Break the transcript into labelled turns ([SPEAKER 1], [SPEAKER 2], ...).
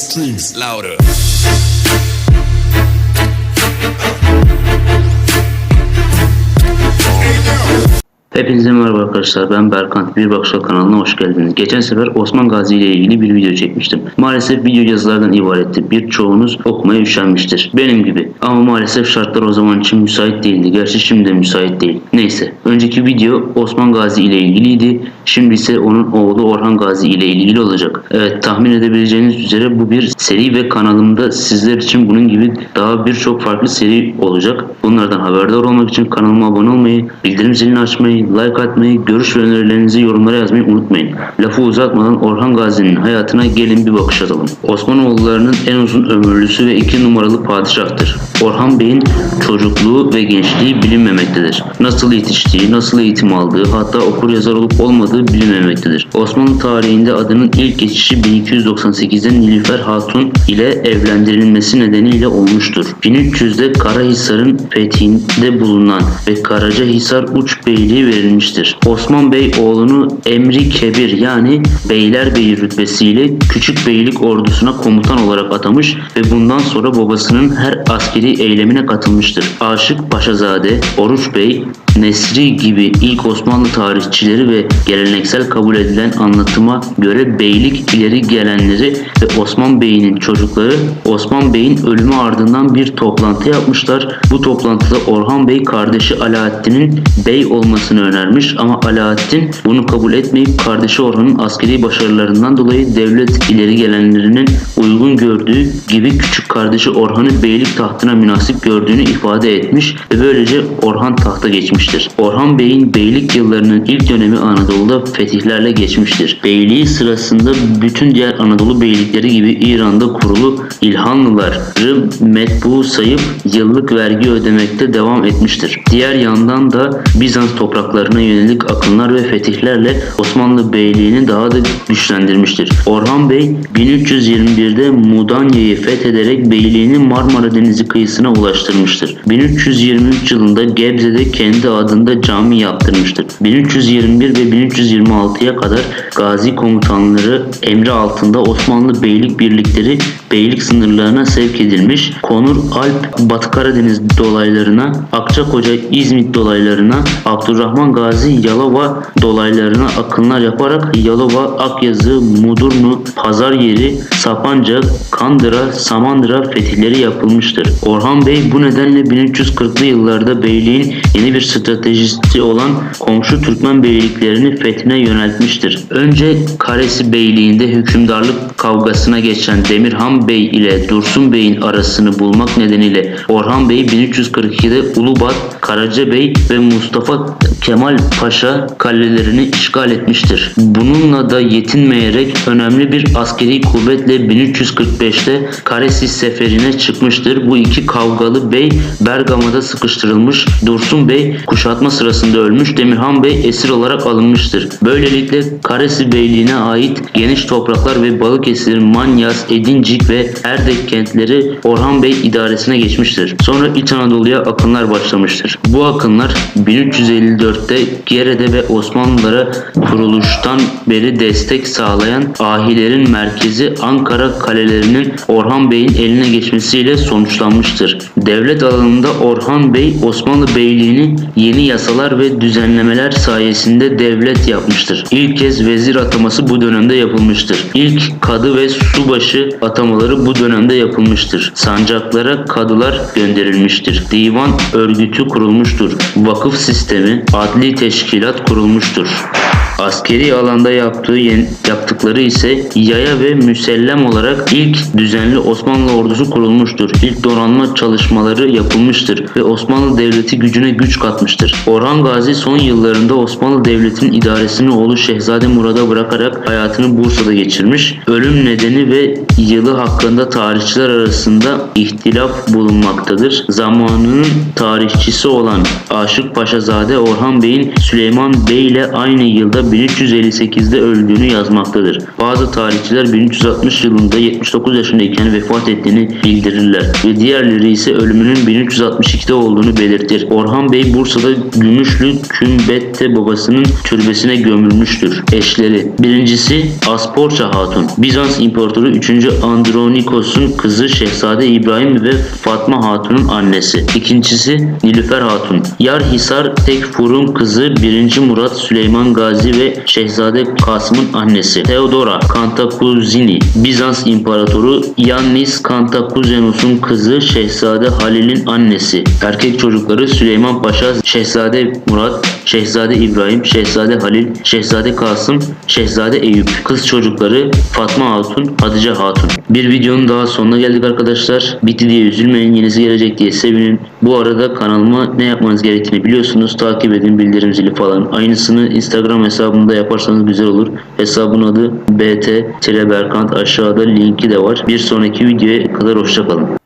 [SPEAKER 1] Streams louder.
[SPEAKER 2] Hepinize merhaba arkadaşlar ben Berkant Bir Bakışa kanalına hoş geldiniz. Geçen sefer Osman Gazi ile ilgili bir video çekmiştim. Maalesef video yazılardan ibaretti. Birçoğunuz okumaya üşenmiştir. Benim gibi. Ama maalesef şartlar o zaman için müsait değildi. Gerçi şimdi de müsait değil. Neyse. Önceki video Osman Gazi ile ilgiliydi. Şimdi ise onun oğlu Orhan Gazi ile ilgili olacak. Evet tahmin edebileceğiniz üzere bu bir seri ve kanalımda sizler için bunun gibi daha birçok farklı seri olacak. Bunlardan haberdar olmak için kanalıma abone olmayı, bildirim zilini açmayı, like atmayı, görüş ve önerilerinizi yorumlara yazmayı unutmayın. Lafı uzatmadan Orhan Gazi'nin hayatına gelin bir bakış atalım. Osmanoğullarının en uzun ömürlüsü ve iki numaralı padişahtır. Orhan Bey'in çocukluğu ve gençliği bilinmemektedir. Nasıl yetiştiği, nasıl eğitim aldığı, hatta okur yazar olup olmadığı bilinmemektedir. Osmanlı tarihinde adının ilk geçişi 1298'de Nilüfer Hatun ile evlendirilmesi nedeniyle olmuştur. 1300'de Karahisar'ın fethinde bulunan ve Karacahisar Uç Beyliği verilmiştir. Osman Bey oğlunu Emri Kebir yani Beylerbeyi rütbesiyle Küçük Beylik ordusuna komutan olarak atamış ve bundan sonra babasının her askeri eylemine katılmıştır. Aşık Paşazade, Oruç Bey, Nesri gibi ilk Osmanlı tarihçileri ve geleneksel kabul edilen anlatıma göre beylik ileri gelenleri ve Osman Bey'in çocukları Osman Bey'in ölümü ardından bir toplantı yapmışlar. Bu toplantıda Orhan Bey kardeşi Alaaddin'in bey olmasını önermiş ama Alaaddin bunu kabul etmeyip kardeşi Orhan'ın askeri başarılarından dolayı devlet ileri gelenlerinin uygun gördüğü gibi küçük kardeşi Orhan'ı beylik tahtına münasip gördüğünü ifade etmiş ve böylece Orhan tahta geçmiştir. Orhan Bey'in beylik yıllarının ilk dönemi Anadolu'da fetihlerle geçmiştir. Beyliği sırasında bütün diğer Anadolu beylikleri gibi İran'da kurulu İlhanlıları metbu sayıp yıllık vergi ödemekte devam etmiştir. Diğer yandan da Bizans topraklarına yönelik akınlar ve fetihlerle Osmanlı beyliğini daha da güçlendirmiştir. Orhan Bey 1321'de Mudanya'yı fethederek beyliğini Marmara Denizi kıyısına ulaştırmıştır. 1323 yılında Gebze'de kendi adında cami yaptırmıştır. 1321 ve 1326'ya kadar gazi komutanları emri altında Osmanlı beylik birlikleri beylik sınırlarına sevk edilmiş. Konur Alp Batı Karadeniz dolaylarına, Akçakoca İzmit dolaylarına, Abdurrahman Gazi Yalova dolaylarına akınlar yaparak Yalova, Akyazı, Mudurnu, Pazaryeri, Sapanca, Kandıra, Samandıra fetihleri yapılmıştır. Orhan Bey bu nedenle 1340'lı yıllarda beyliğin yeni bir stratejisi olan komşu Türkmen beyliklerini fethine yöneltmiştir. Önce Karesi Beyliği'nde hükümdarlık kavgasına geçen Demirhan Bey ile Dursun Bey'in arasını bulmak nedeniyle Orhan Bey 1342'de Ulubat, Karacabey ve Mustafa Kemal Paşa kalelerini işgal etmiştir. Bununla da yetinmeyerek önemli bir askeri kuvvetle 1345'te Karesi seferine çıkmıştır. Bu iki kavgalı bey Bergama'da sıkıştırılmış. Dursun Bey kuşatma sırasında ölmüş. Demirhan Bey esir olarak alınmıştır. Böylelikle Karesi Beyliğine ait geniş topraklar ve Balıkesir, Manyas, Edincik ve Erdek kentleri Orhan Bey idaresine geçmiştir. Sonra İç Anadolu'ya akınlar başlamıştır. Bu akınlar 1354'te Gere'de ve Osmanlılara kuruluştan beri destek sağlayan ahilerin merkezi Ankara kalelerinin Orhan Bey'in eline geçmesiyle sonuçlanmıştır. Devlet alanında Orhan Bey Osmanlı Beyliğini yeni yasalar ve düzenlemeler sayesinde devlet yapmıştır. İlk kez vezir ataması bu dönemde yapılmıştır. İlk kadı ve subaşı atamaları bu dönemde yapılmıştır. Sancaklara kadılar gönderilmiştir. Divan örgütü kurulmuştur. Vakıf sistemi, adli teşkilat kurulmuştur. Askeri alanda yaptığı yaptıkları ise yaya ve müsellem olarak ilk düzenli Osmanlı ordusu kurulmuştur. İlk donanma çalışmaları yapılmıştır ve Osmanlı Devleti gücüne güç katmıştır. Orhan Gazi son yıllarında Osmanlı Devleti'nin idaresini oğlu Şehzade Murad'a bırakarak hayatını Bursa'da geçirmiş. Ölüm nedeni ve yılı hakkında tarihçiler arasında ihtilaf bulunmaktadır. Zamanının tarihçisi olan Aşık Paşazade Orhan Bey'in Süleyman Bey ile aynı yılda 1358'de öldüğünü yazmaktadır. Bazı tarihçiler 1360 yılında 79 yaşındayken vefat ettiğini bildirirler ve diğerleri ise ölümünün 1362'de olduğunu belirtir. Orhan Bey Bursa'da Gümüşlü Kümbette babasının türbesine gömülmüştür. Eşleri Birincisi Asporça Hatun. Bizans İmparatoru 3. Andronikos'un kızı Şehzade İbrahim ve Fatma Hatun'un annesi. İkincisi Nilüfer Hatun. Yarhisar Tekfur'un kızı 1. Murat Süleyman Gazi ve Şehzade Kasım'ın annesi. Theodora Cantacuzini. Bizans İmparatoru Yannis Cantacuzenus'un kızı Şehzade Halil'in annesi. Erkek çocukları Süleyman Paşa, Şehzade Murat, Şehzade İbrahim, Şehzade Halil, Şehzade Kasım, Şehzade Eyüp. Kız çocukları Fatma Hatun, Hatice Hatun. Bir videonun daha sonuna geldik arkadaşlar. Bitti diye üzülmeyin. Yenisi gelecek diye sevinin. Bu arada kanalıma ne yapmanız gerektiğini biliyorsunuz. Takip edin bildirim zili falan. Aynısını Instagram hesabımda yaparsanız güzel olur. Hesabın adı bt-berkant aşağıda linki de var. Bir sonraki videoya kadar hoşçakalın.